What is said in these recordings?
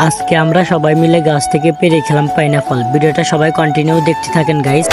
আজকে আমরা সবাই মিলে গাছ থেকে পেরে খেলাম পাইনাপল। ভিডিওটা সবাই কন্টিনিউ দেখতে থাকেন গাইস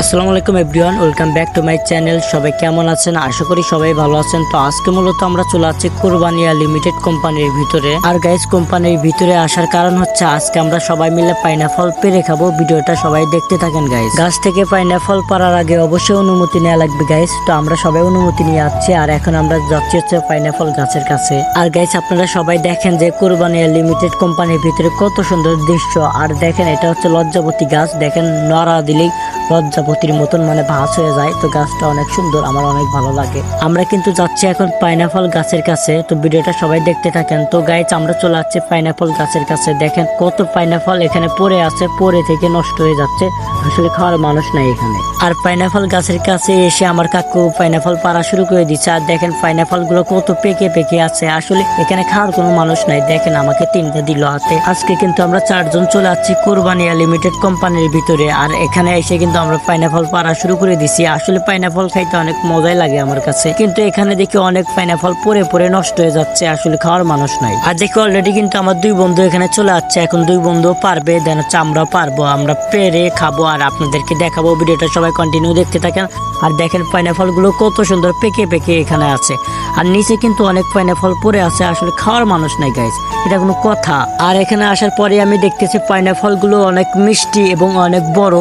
আসসালামু আলাইকুম everyone, welcome back to my channel. সবাই কেমন আছেন? আশা করি সবাই ভালো আছেন। তো আজকে মূলত আমরা চলে আছি কোরবানিয়া লিমিটেড কোম্পানির ভিতরে। আর গাইস কোম্পানির ভিতরে আসার কারণ হচ্ছে আজকে আমরা সবাই মিলে পাইনাফল পেরে খাব। ভিডিওটা সবাই দেখতে থাকেন গাইজ গাছ থেকে পাইনাফল পারার আগে অবশ্যই অনুমতি নেওয়া লাগবে গাইস তো আমরা সবাই অনুমতি নিয়ে যাচ্ছি আর এখন আমরা যাচ্ছি হচ্ছে পাইনাফল গাছের কাছে। আর গাইস আপনারা সবাই দেখেন যে কোরবানিয়া লিমিটেড কোম্পানির ভিতরে কত সুন্দর দৃশ্য। আর দেখেন, এটা হচ্ছে লজ্জাবতী গাছ। দেখেন, নড়া দিলেই লজ্জাপতির মতন মানে ভাস হয়ে যায়, তো গাছটা অনেক সুন্দর, আমার অনেক ভালো লাগে। আমরা কিন্তু যাচ্ছি এখন পাইনাপল গাছের কাছে, তো ভিডিওটা সবাই দেখতে থাকেন। তো গাইজ আমরা চলে যাচ্ছি পাইনাপল গাছের কাছে। দেখেন কত পাইনাপল এখানে পড়ে আছে, পড়ে থেকে নষ্ট হয়ে যাচ্ছে, আসলে খাওয়ার মানুষ নাই এখানে। আর পাইনাপল গাছের কাছে এসে আমার কাকু পাইনাপল পাড়া শুরু করে দিচ্ছে আর দেখেন পাইনাপলগুলো কত পেকে পেকে আছে, আসলে এখানে খাওয়ার কোনো মানুষ নাই। দেখেন আমাকে তিনটা দিল হাতে। আজকে কিন্তু আমরা চারজন চলে যাচ্ছি কোরবানিয়া লিমিটেড কোম্পানির ভিতরে। আর এখানে এসে কিন্তু আমরা পাইনাপল পাড়া শুরু করে দিছি। আসলে পাইনাপল খাইতে অনেক মজাই লাগে আমার কাছে। কিন্তু এখানে দেখি অনেক পাইনাপল পরে পরে নষ্ট হয়ে যাচ্ছে, আসলে খাওয়ার মানুষ নাই। আর দেখি অলরেডি কিন্তু আমার দুই বন্ধু এখানে চলে আসছে। এখন দুই বন্ধু পারবে, দেন হচ্ছে আমরাও পারব। আমরা পেরে খাব আর আপনাদেরকে দেখাবো। ভিডিওটা সবাই কন্টিনিউ দেখতে থাকেন। আর দেখেন পাইনাপলগুলো কত সুন্দর পেকে পেকে এখানে আছে। আর নিচে কিন্তু অনেক পাইনাপল পরে আছে, আসলে খাওয়ার মানুষ নাই গাইজ এটা কোনো কথা। আর এখানে আসার পরে আমি দেখতেছি পাইনাপলগুলো অনেক মিষ্টি এবং অনেক বড়।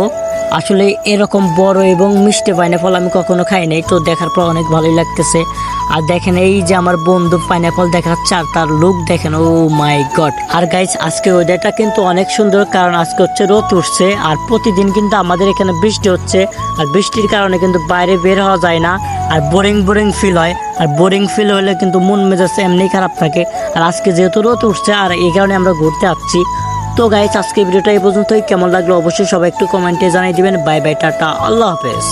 আসলে এরকম বড় এবং মিষ্টি পাইনাপল আমি কখনো খাই নাই। তো দেখার পর অনেক ভালোই লাগতেছে। আর দেখেন, এই যে আমার বন্ধু পাইনাপল দেখাচ্ছে আর তার লুক দেখেন ও মাই গড আর গাইস আজকে ওয়েদারটা কিন্তু অনেক সুন্দর, কারণ আজকে হচ্ছে রোদ উঠছে আর প্রতিদিন কিন্তু আমাদের এখানে বৃষ্টি হচ্ছে। আর বৃষ্টির কারণে কিন্তু বাইরে বের হওয়া যায় না, আর বোরিং বোরিং ফিল হয়। আর বোরিং ফিল হলে কিন্তু মন মেজাজ এমনি খারাপ থাকে। আর আজকে যেহেতু রোদ উঠছে, আর এই কারণে আমরা ঘুরতে আসছি। তো গাইস আজকে ভিডিওটা এই পর্যন্তই। কেমন লাগল অবশ্যই সবাই একটু কমেন্টে জানিয়ে দিবেন। Bye bye, tata. আল্লাহ হাফেজ।